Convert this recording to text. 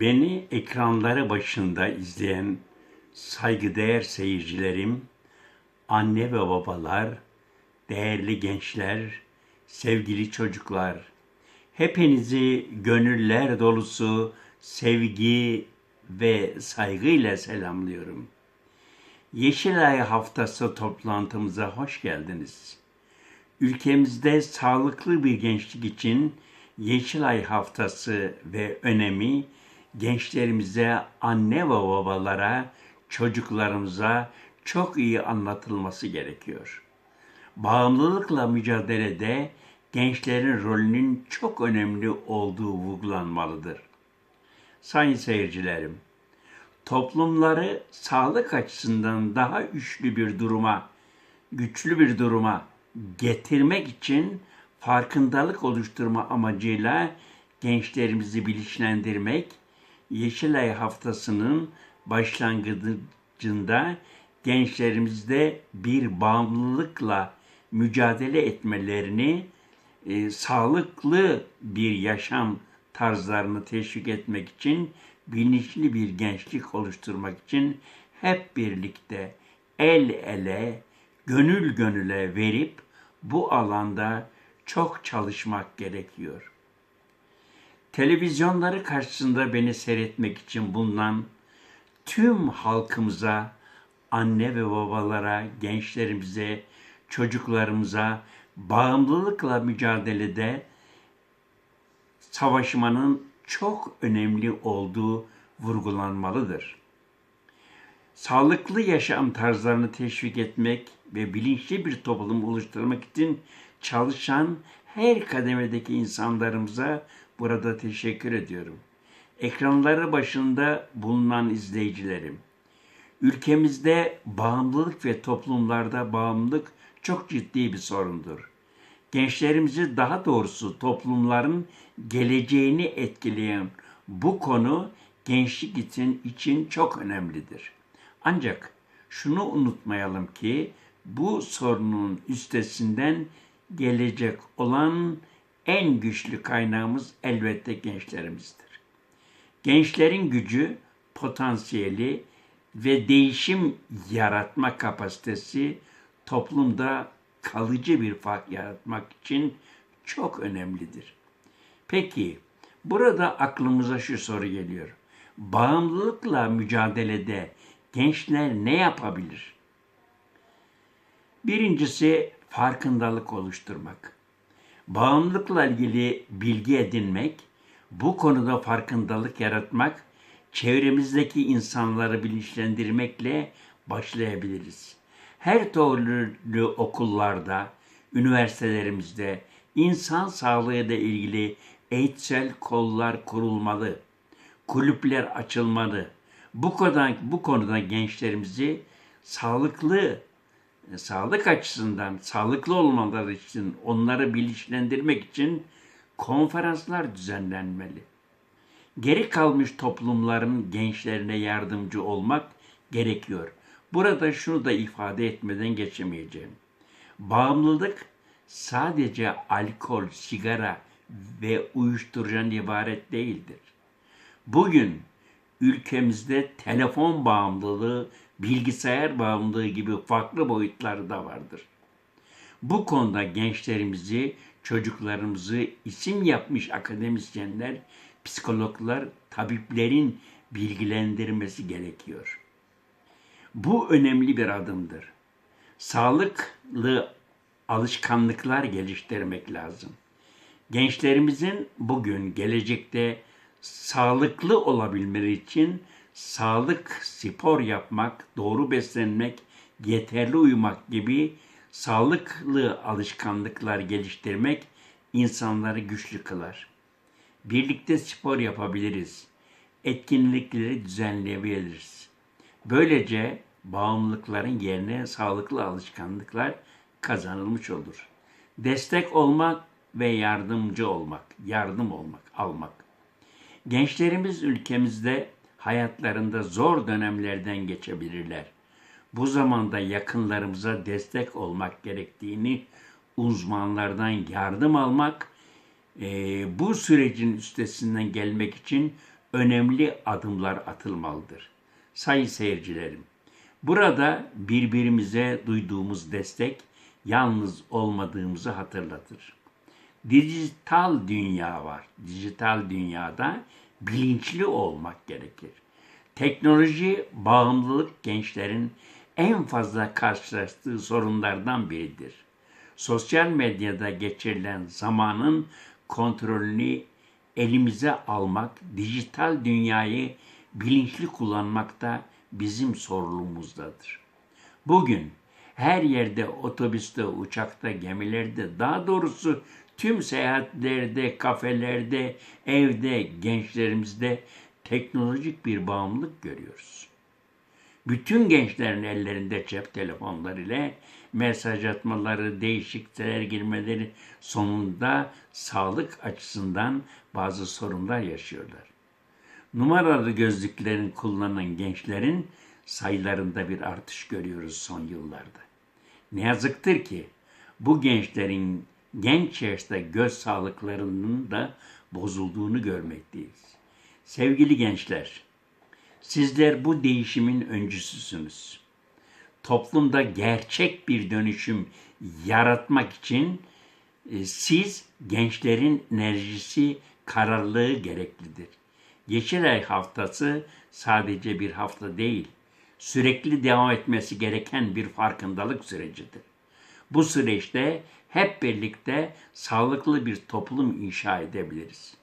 Beni ekranları başında izleyen saygıdeğer seyircilerim, anne ve babalar, değerli gençler, sevgili çocuklar, hepinizi gönüller dolusu sevgi ve saygıyla selamlıyorum. Yeşilay Haftası toplantımıza hoş geldiniz. Ülkemizde sağlıklı bir gençlik için Yeşilay Haftası ve önemi gençlerimize, anne ve babalara, çocuklarımıza çok iyi anlatılması gerekiyor. Bağımlılıkla mücadelede gençlerin rolünün çok önemli olduğu vurgulanmalıdır. Sayın seyircilerim, toplumları sağlık açısından daha güçlü bir duruma, güçlü bir duruma getirmek için farkındalık oluşturma amacıyla gençlerimizi bilinçlendirmek, Yeşilay Haftası'nın başlangıcında gençlerimizde bir bağımlılıkla mücadele etmelerini, e, sağlıklı bir yaşam tarzlarını teşvik etmek için, bilinçli bir gençlik oluşturmak için hep birlikte el ele, gönül gönüle verip bu alanda çok çalışmak gerekiyor. Televizyonları karşısında beni seyretmek için bulunan tüm halkımıza, anne ve babalara, gençlerimize, çocuklarımıza bağımlılıkla mücadelede savaşmanın çok önemli olduğu vurgulanmalıdır. Sağlıklı yaşam tarzlarını teşvik etmek ve bilinçli bir toplum oluşturmak için çalışan her kademedeki insanlarımıza burada teşekkür ediyorum. Ekranları başında bulunan izleyicilerim. Ülkemizde bağımlılık ve toplumlarda bağımlılık çok ciddi bir sorundur. Gençlerimizi daha doğrusu toplumların geleceğini etkileyen bu konu gençlik için, için çok önemlidir. Ancak şunu unutmayalım ki bu sorunun üstesinden gelecek olan en güçlü kaynağımız elbette gençlerimizdir. Gençlerin gücü, potansiyeli ve değişim yaratma kapasitesi toplumda kalıcı bir fark yaratmak için çok önemlidir. Peki burada aklımıza şu soru geliyor. Bağımlılıkla mücadelede gençler ne yapabilir? Birincisi farkındalık oluşturmak. Bağımlılıkla ilgili bilgi edinmek, bu konuda farkındalık yaratmak, çevremizdeki insanları bilinçlendirmekle başlayabiliriz. Her türlü okullarda, üniversitelerimizde insan sağlığı ile ilgili eğitsel kollar kurulmalı. Kulüpler açılmalı. Bu konuda, bu konuda gençlerimizi sağlıklı e, sağlık açısından sağlıklı olmaları için onları bilinçlendirmek için konferanslar düzenlenmeli. Geri kalmış toplumların gençlerine yardımcı olmak gerekiyor. Burada şunu da ifade etmeden geçemeyeceğim. Bağımlılık sadece alkol, sigara ve uyuşturucudan ibaret değildir. Bugün ülkemizde telefon bağımlılığı bilgisayar bağımlılığı gibi farklı boyutları da vardır. Bu konuda gençlerimizi, çocuklarımızı isim yapmış akademisyenler, psikologlar, tabiplerin bilgilendirmesi gerekiyor. Bu önemli bir adımdır. Sağlıklı alışkanlıklar geliştirmek lazım. Gençlerimizin bugün, gelecekte sağlıklı olabilmeleri için sağlık, spor yapmak, doğru beslenmek, yeterli uyumak gibi sağlıklı alışkanlıklar geliştirmek insanları güçlü kılar. Birlikte spor yapabiliriz. Etkinlikleri düzenleyebiliriz. Böylece bağımlılıkların yerine sağlıklı alışkanlıklar kazanılmış olur. Destek olmak ve yardımcı olmak, yardım olmak, almak. Gençlerimiz ülkemizde hayatlarında zor dönemlerden geçebilirler. Bu zamanda yakınlarımıza destek olmak gerektiğini uzmanlardan yardım almak, e, bu sürecin üstesinden gelmek için önemli adımlar atılmalıdır. Sayın seyircilerim, burada birbirimize duyduğumuz destek yalnız olmadığımızı hatırlatır. Dijital dünya var. Dijital dünyada bilinçli olmak gerekir. Teknoloji bağımlılık gençlerin en fazla karşılaştığı sorunlardan biridir. Sosyal medyada geçirilen zamanın kontrolünü elimize almak, dijital dünyayı bilinçli kullanmak da bizim sorumluluğumuzdadır. Bugün her yerde, otobüste, uçakta, gemilerde, daha doğrusu tüm seyahatlerde, kafelerde, evde, gençlerimizde teknolojik bir bağımlılık görüyoruz. Bütün gençlerin ellerinde cep telefonları ile mesaj atmaları, değişik siteler girmeleri sonunda sağlık açısından bazı sorunlar yaşıyorlar. Numaralı gözlüklerin kullanan gençlerin sayılarında bir artış görüyoruz son yıllarda. Ne yazıktır ki bu gençlerin genç yaşta göz sağlıklarının da bozulduğunu görmekteyiz. Sevgili gençler, sizler bu değişimin öncüsüsünüz. Toplumda gerçek bir dönüşüm yaratmak için e, siz gençlerin enerjisi, kararlılığı gereklidir. Yeşilay haftası sadece bir hafta değil, sürekli devam etmesi gereken bir farkındalık sürecidir. Bu süreçte hep birlikte sağlıklı bir toplum inşa edebiliriz.